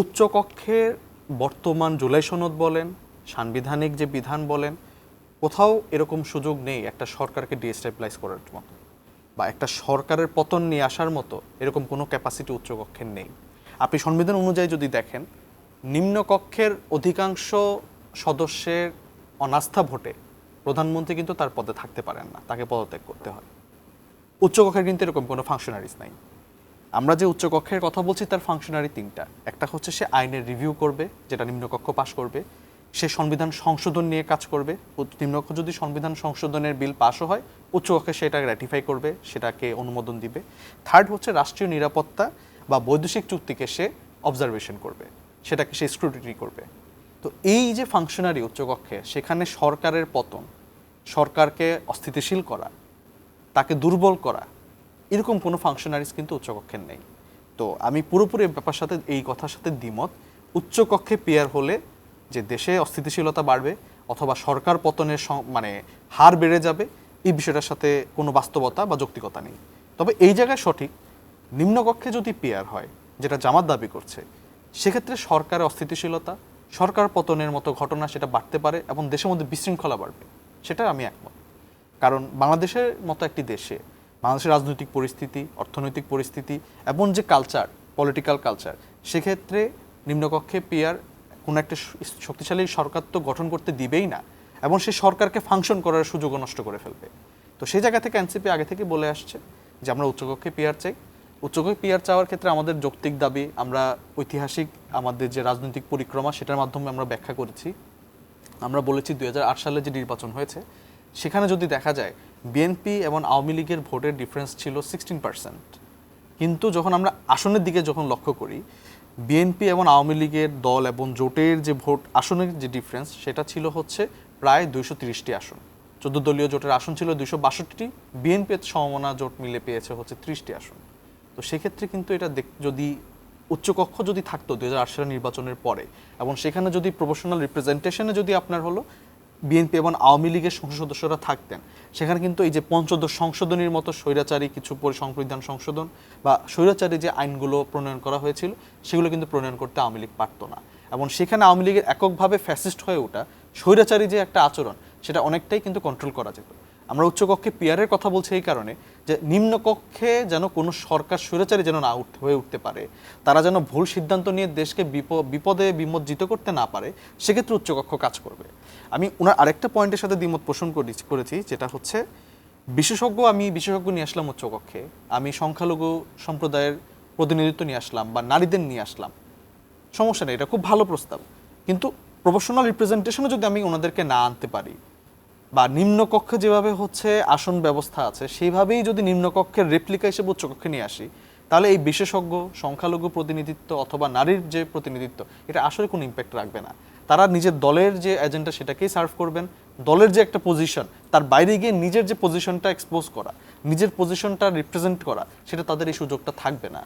উচ্চকক্ষের বর্তমান জুলাই সনদ বলেন, সাংবিধানিক যে বিধান বলেন, কোথাও এরকম সুযোগ নেই একটা সরকারকে ডিস্টেবিলাইজ করার মতো বা একটা সরকারের পতন নিয়ে আসার মতো এরকম কোনো ক্যাপাসিটি উচ্চকক্ষের নেই। আপনি সংবিধান অনুযায়ী যদি দেখেন, নিম্নকক্ষের অধিকাংশ সদস্যের অনাস্থা ভোটে প্রধানমন্ত্রী কিন্তু তার পদে থাকতে পারেন না, তাকে পদত্যাগ করতে হয়। উচ্চকক্ষের কিন্তু এরকম কোনো ফাংশনারিজ নাই। আমরা যে উচ্চকক্ষের কথা বলছি, তার ফাংশনারি তিনটা। একটা হচ্ছে সে আইনের রিভিউ করবে, যেটা নিম্নকক্ষ পাশ করবে। সে সংবিধান সংশোধন নিয়ে কাজ করবে। নিম্নকক্ষ যদি সংবিধান সংশোধনের বিল পাশও হয়, উচ্চকক্ষে সেটা র্যাটিফাই করবে, সেটাকে অনুমোদন দিবে। থার্ড হচ্ছে রাষ্ট্রীয় নিরাপত্তা বা বৈদেশিক চুক্তিকে সে অবজারভেশন করবে, সেটাকে সে স্ক্রুটিনি করবে। তো এই যে ফাংশনারি উচ্চকক্ষে, সেখানে সরকারের পতন, সরকারকে অস্থিতিশীল করা, তাকে দুর্বল করা এরকম কোনো ফাংশনারিজ কিন্তু উচ্চকক্ষের নেই। তো আমি পুরোপুরি ব্যাপার সাথে, এই কথার সাথে দ্বিমত। উচ্চকক্ষে পেয়ার হলে যে দেশে অস্থিতিশীলতা বাড়বে অথবা সরকার পতনের মানে হার বেড়ে যাবে, এই বিষয়টার সাথে কোনো বাস্তবতা বা যৌক্তিকতা নেই। তবে এই জায়গায় সঠিক, নিম্নকক্ষে যদি পেয়ার হয়, যেটা জামাত দাবি করছে, সেক্ষেত্রে সরকারের অস্থিতিশীলতা, সরকার পতনের মতো ঘটনা সেটা বাড়তে পারে এবং দেশের মধ্যে বিশৃঙ্খলা বাড়বে, সেটা আমি একমত। কারণ বাংলাদেশের মতো একটি দেশে বাংলাদেশের রাজনৈতিক পরিস্থিতি, অর্থনৈতিক পরিস্থিতি এবং যে কালচার পলিটিক্যাল কালচার সেক্ষেত্রে নিম্নকক্ষে পিয়ার কোনো একটা শক্তিশালী সরকার তো গঠন করতে দিবেই না এবং সে সরকারকে ফাংশন করার সুযোগও নষ্ট করে ফেলবে। তো সেই জায়গা থেকে এনসিপি আগে থেকে বলে আসছে যে আমরা উচ্চকক্ষে পিয়ার চাই। উচ্চকক্ষে পিয়ার চাওয়ার ক্ষেত্রে আমাদের যৌক্তিক দাবি, আমরা ঐতিহাসিক আমাদের যে রাজনৈতিক পরিক্রমা সেটার মাধ্যমে আমরা ব্যাখ্যা করেছি। আমরা বলেছি দু হাজার আট সালে যে নির্বাচন হয়েছে, সেখানে যদি দেখা যায় বিএনপি এবং আওয়ামী লীগের ভোটের ডিফারেন্স ছিল সিক্সটিন পার্সেন্ট কিন্তু যখন আমরা আসনের দিকে যখন লক্ষ্য করি বিএনপি এবং আওয়ামী লীগের দল এবং জোটের যে ভোট আসনের যে ডিফারেন্স সেটা ছিল হচ্ছে প্রায় দুইশো তিরিশটি আসন। চোদ্দ দলীয় জোটের আসন ছিল দুইশো বাষট্টি বিএনপি সমমনা জোট মিলে পেয়েছে হচ্ছে ত্রিশটি আসন। তো সেক্ষেত্রে কিন্তু এটা যদি উচ্চকক্ষ যদি থাকতো দু হাজার সালের নির্বাচনের পরে, এবং সেখানে যদি প্রফেশনাল রিপ্রেজেন্টেশনে যদি আপনার হলো বিএনপি এবং আওয়ামী লীগের সংসদ সদস্যরা থাকতেন। সেখানে কিন্তু এই যে পঞ্চদশ সংশোধনীর মতো স্বৈরাচারী কিছু সংবিধান সংশোধন বা স্বৈরাচারী যে আইনগুলো প্রণয়ন করা হয়েছিল, সেগুলো কিন্তু প্রণয়ন করতে আওয়ামী লীগ পারত না। এবং সেখানে আওয়ামী লীগের এককভাবে ফ্যাসিস্ট হয়ে ওঠা স্বৈরাচারী যে একটা আচরণ, সেটা অনেকটাই কিন্তু কন্ট্রোল করা যেত। আমরা উচ্চকক্ষে পিয়ারের কথা বলছি এই কারণে যে নিম্নকক্ষে যেন কোনো সরকার স্বৈরাচারী যেন না উঠতে হয়ে উঠতে পারে, তারা যেন ভুল সিদ্ধান্ত নিয়ে দেশকে বিপ- বিপদে বিমজ্জিত করতে না পারে, সেক্ষেত্রে উচ্চকক্ষ কাজ করবে। আমি ওনার আরেকটা পয়েন্টের সাথে দ্বিমত পোষণ করি- করেছি, যেটা হচ্ছে বিশেষজ্ঞ আমি বিশেষজ্ঞ নিয়ে আসলাম উচ্চকক্ষে, আমি সংখ্যালঘু সম্প্রদায়ের প্রতিনিধিত্ব নিয়ে আসলাম বা নারীদের নিয়ে আসলাম। সমস্যা নেই, এটা খুব ভালো প্রস্তাব। কিন্তু প্রফেশনাল রিপ্রেজেন্টেশনে যদি আমি ওনাদেরকে না আনতে পারি বা নিম্নকক্ষে যেভাবে হচ্ছে আসন ব্যবস্থা আছে, সেইভাবেই যদি নিম্নকক্ষের রেপ্লিকা হিসেবে উচ্চকক্ষে নিয়ে আসি, তাহলে এই বিশেষজ্ঞ, সংখ্যালঘু প্রতিনিধিত্ব অথবা নারীর যে প্রতিনিধিত্ব, এটা আসলে কোনো ইম্প্যাক্ট রাখবে না। তারা নিজের দলের যে এজেন্ডা সেটাকেই সার্ভ করবেন, দলের যে একটা পজিশন তার বাইরে গিয়ে নিজের যে পজিশনটা এক্সপোজ করা, নিজের পজিশনটা রিপ্রেজেন্ট করা, সেটা তাদের এই সুযোগটা থাকবে না।